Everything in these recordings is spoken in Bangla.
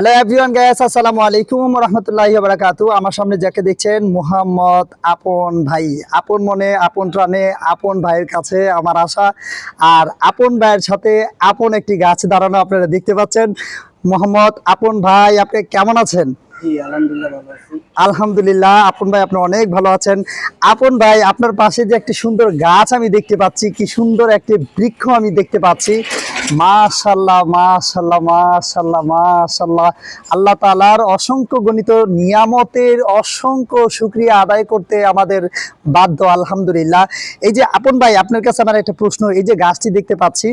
হ্যালো এভরিওয়ান গাইস আসসালামু আলাইকুম রহমতুল্লাহি বারাকাতু আমার সামনে যাকে দেখছেন মুহাম্মদ আপন ভাই। আপন মনে আপন প্রাণে আপন ভাইয়ের কাছে আমার আশা। আর আপন ভাইয়ের সাথে আপন একটি গাছ দাঁড়ানো আপনারা দেখতে পাচ্ছেন। মোহাম্মদ আপন ভাই আপনি কেমন আছেন? আলহামদুলিল্লাহ আলহামদুলিল্লাহ আপন ভাই আপনি অনেক ভালো আছেন। আপন ভাই আপনার পাশে যে একটি সুন্দর গাছ আমি দেখতে পাচ্ছি কি সুন্দর একটি বৃক্ষ আমি দেখতে পাচ্ছি। মাশাল্লাহ মাশাল্লাহ মাশাল্লাহ মাশাল্লাহ আল্লাহ তাআলার অসংখ্য গণিত নিয়ামতের অসংখ্য শুক্রিয়া আদায় করতে আমাদের বাধ্য, আলহামদুলিল্লাহ। এই যে আপন ভাই, আপনার কাছে আমার একটা প্রশ্ন, এই যে গাছটি দেখতে পাচ্ছি,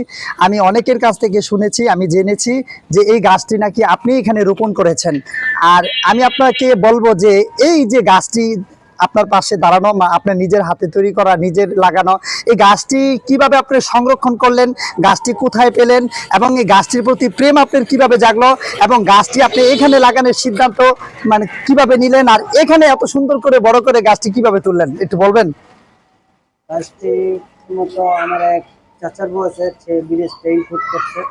আমি অনেকের কাছ থেকে শুনেছি, আমি জেনেছি যে এই গাছটি নাকি আপনি এখানে রোপণ করেছেন। আর আমি আপনাকে বলব যে এই যে গাছটি আপনার পাশে দাঁড়ানো আপনার নিজের হাতে তৈরি করা, নিজের লাগানো, এই গাছটি কীভাবে আপনি সংরক্ষণ করলেন, গাছটি কোথায় পেলেন এবং এই গাছটির প্রতি প্রেম আপনার কীভাবে জাগলো এবং গাছটি আপনি এখানে লাগানোর সিদ্ধান্ত মানে কীভাবে নিলেন আর এখানে এত সুন্দর করে, বড় করে গাছটি কীভাবে তুললেন? একটু বলবেন। গাছটি মতো আমার এক চাচার বয়সে সে বিদেশ ট্রেন ফুট করছে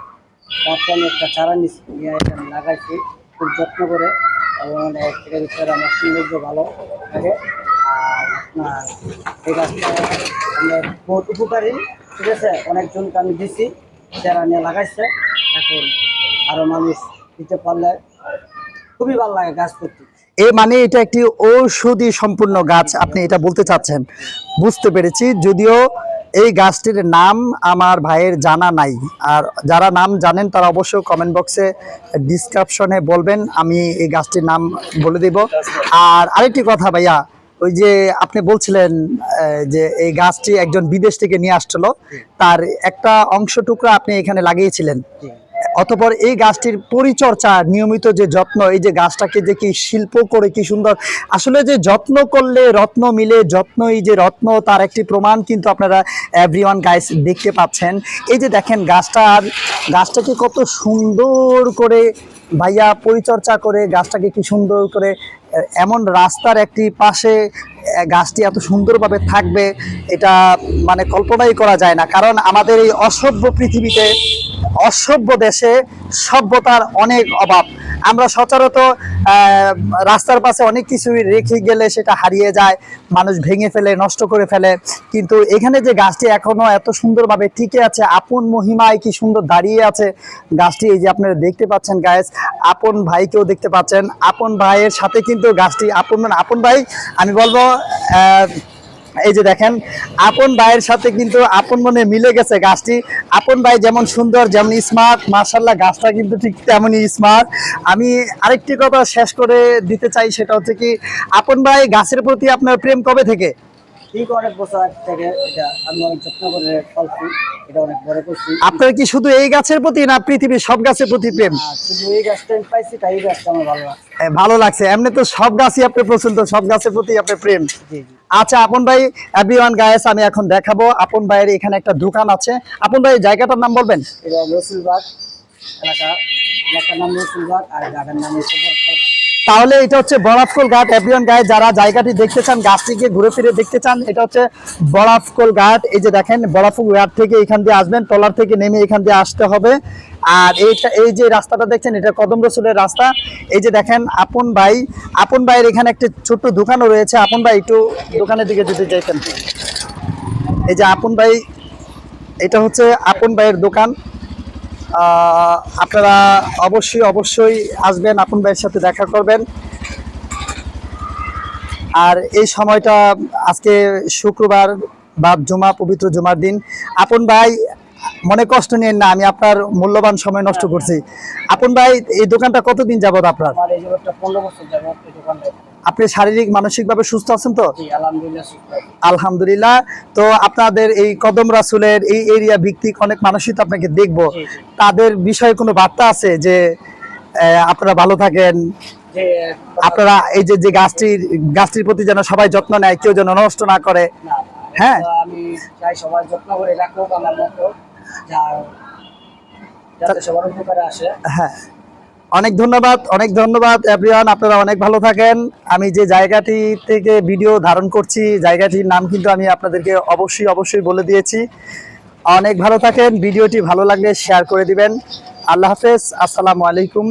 একটা চারা নিয়ে লাগাইছি, খুব যত্ন করে। এবং এটার ভিতরে আমার সৌন্দর্য ভালো লাগে আর আপনার এই গাছটা আমরা বহুত উপকারী, ঠিক আছে? অনেকজনকে আমি দিছি, যারা নিয়ে লাগাইছে। এখন আরও মানুষ দিতে পারলে খুবই ভালো লাগে গাছ করতে এ মানে এটা একটি ঔষধি সম্পূর্ণ গাছ, আপনি এটা বলতে চাচ্ছেন। বুঝতে পেরেছি, যদিও এই গাছটির নাম আমার ভাইয়ের জানা নাই। আর যারা নাম জানেন তারা অবশ্যই কমেন্ট বক্সে ডিসক্রিপশনে বলবেন, আমি এই গাছটির নাম বলে দেব। আর আরেকটি কথা ভাইয়া, ওই যে আপনি বলছিলেন যে এই গাছটি একজন বিদেশ থেকে নিয়ে আসছিল, তার একটা অংশ টুকরা আপনি এখানে লাগিয়েছিলেন। অতপর এই গাছটির পরিচর্যা নিয়মিত যে যত্ন, এই যে গাছটাকে যে কি শিল্প করে কি সুন্দর, আসলে যে যত্ন করলে রত্ন মিলে, যত্ন, এই যে রত্ন তার একটি প্রমাণ কিন্তু আপনারা এভরিওয়ান গাইস দেখতে পাচ্ছেন। এই যে দেখেন গাছটার, গাছটাকে কত সুন্দর করে ভাইয়া পরিচর্যা করে, গাছটাকে কি সুন্দর করে, এমন রাস্তার একটি পাশে গাছটি এত সুন্দরভাবে থাকবে, এটা মানে কল্পনাই করা যায় না। কারণ আমাদের এই অসভ্য পৃথিবীতে, অসভ্য দেশে সভ্যতার অনেক অভাব। আমরা সচরাচর রাস্তার পাশে অনেক কিছুই রেখে গেলে সেটা হারিয়ে যায়, মানুষ ভেঙে ফেলে, নষ্ট করে ফেলে। কিন্তু এখানে যে গাছটি এখনও এত সুন্দরভাবে টিকে আছে, আপন মহিমায় কি সুন্দর দাঁড়িয়ে আছে, গাছটি এই যে আপনারা দেখতে পাচ্ছেন গাছ আপন ভাইকেও দেখতে পাচ্ছেন। আপন ভাইয়ের সাথে কিন্তু গাছটি, আপন আপন ভাই, আমি বলব এই যে দেখেন, আপন ভাইয়ের সাথে কিন্তু আপন মনে মিলে গেছে গাছটি। আপন ভাই যেমন সুন্দর, যেমন স্মার্ট মার্শাল্লাহ গাছটা কিন্তু ঠিক তেমনই স্মার্ট আমি আরেকটি কথা শেষ করে দিতে চাই, সেটা হচ্ছে কি, আপন ভাই গাছের প্রতি আপনার প্রেম কবে থেকে? ঠিক অনেক বছর আগ থেকে এটা আমি অনেক যত্ন করে ফলছি এটা অনেক বড় করছি। আপনার কি শুধু এই গাছের প্রতি না পৃথিবীর সব গাছের প্রতি প্রেম? শুধু এই গাছটা আমি পাইছি তাই এই গাছটা আমার ভালো লাগছে। এ, ভালো লাগছে। এমনি তো সব গাছই আপনার পছন্দ সব গাছের প্রতি আপনার প্রেম। আচ্ছা আপন ভাই এভরিওয়ান গায়েস আমি এখন দেখাবো আপন ভাইয়ের এখানে একটা দোকান আছে। আপন ভাই জায়গাটার নাম বলবেন? এটা রসুলবাগ এলাকা। এলাকার নাম রসুলবাগ আর নাম বরফাল। তাহলে এটা হচ্ছে বরাফকোল ঘাট এভরিওয়ান গায়ে যারা জায়গাটি দেখতে চান গাছটিকে ঘুরে ফিরে দেখতে চান, এটা হচ্ছে বরাফকোল ঘাট। এই যে দেখেন, বরাফকোল ঘাট থেকে এখান দিয়ে আসবেন টলার থেকে নেমে এখান দিয়ে আসতে হবে। আর এইটা, এই যে রাস্তাটা দেখছেন, এটা কদম রসুলের রাস্তা। এই যে দেখেন, আপন ভাই, আপন ভাইয়ের এখানে একটা ছোট্ট দোকানও রয়েছে। আপন ভাই, একটু দোকানের দিকে যেতে চাইতেন এই যে আপন ভাই, এটা হচ্ছে আপন ভাইয়ের দোকান। আপনারা অবশ্যই অবশ্যই আসবেন, আপন ভাইয়ের সাথে দেখা করবেন। আর এই সময়টা আজকে শুক্রবার বা জুমা, পবিত্র জুমার দিন। আপন ভাই, মনে কষ্ট নিয়েন না, আমি আপনার মূল্যবান সময় নষ্ট করছি। আপন ভাই, এই দোকানটা কতদিন যাবত আপনার? আপনি শারীরিক মানসিকভাবে সুস্থ আছেন তো? আলহামদুলিল্লাহ তো আপনাদের এই কদম রাসুলের এই এরিয়া ভিত্তিক অনেক মানুষই তো আপনাকে দেখব। তাদের বিষয়ে কোনো বার্তা আছে যে আপনারা ভালো থাকেন? আপনারা এই যে যে গাছটির গাছটির প্রতি যেন সবাই যত্ন নেয় কেউ যেন নষ্ট না করে? হ্যাঁ। আমি চাই সবাই যত্ন করে রাখুক আমার মতো যাতে সবার উপকারে আসে। হ্যাঁ। অনেক ধন্যবাদ অনেক ধন্যবাদ এভরিওয়ান আপনারা অনেক ভালো থাকেন। আমি যে জায়গাটি থেকে ভিডিও ধারণ করছি, জায়গাটির নাম কিন্তু আমি আপনাদেরকে অবশ্যই অবশ্যই বলে দিয়েছি। অনেক ভালো থাকেন। ভিডিওটি ভালো লাগলে শেয়ার করে দিবেন। আল্লাহ হাফেজ। আসসালামু আলাইকুম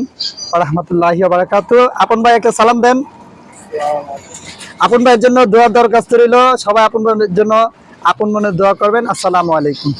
রহমতুল্লাহি বারাকাত আপন ভাই একটা সালাম দেন। আপন ভাইয়ের জন্য দোয়ার দরখাস্ত রইল। সবাই আপন ভাইয়ের জন্য আপন মনে দোয়া করবেন। আসসালামু আলাইকুম।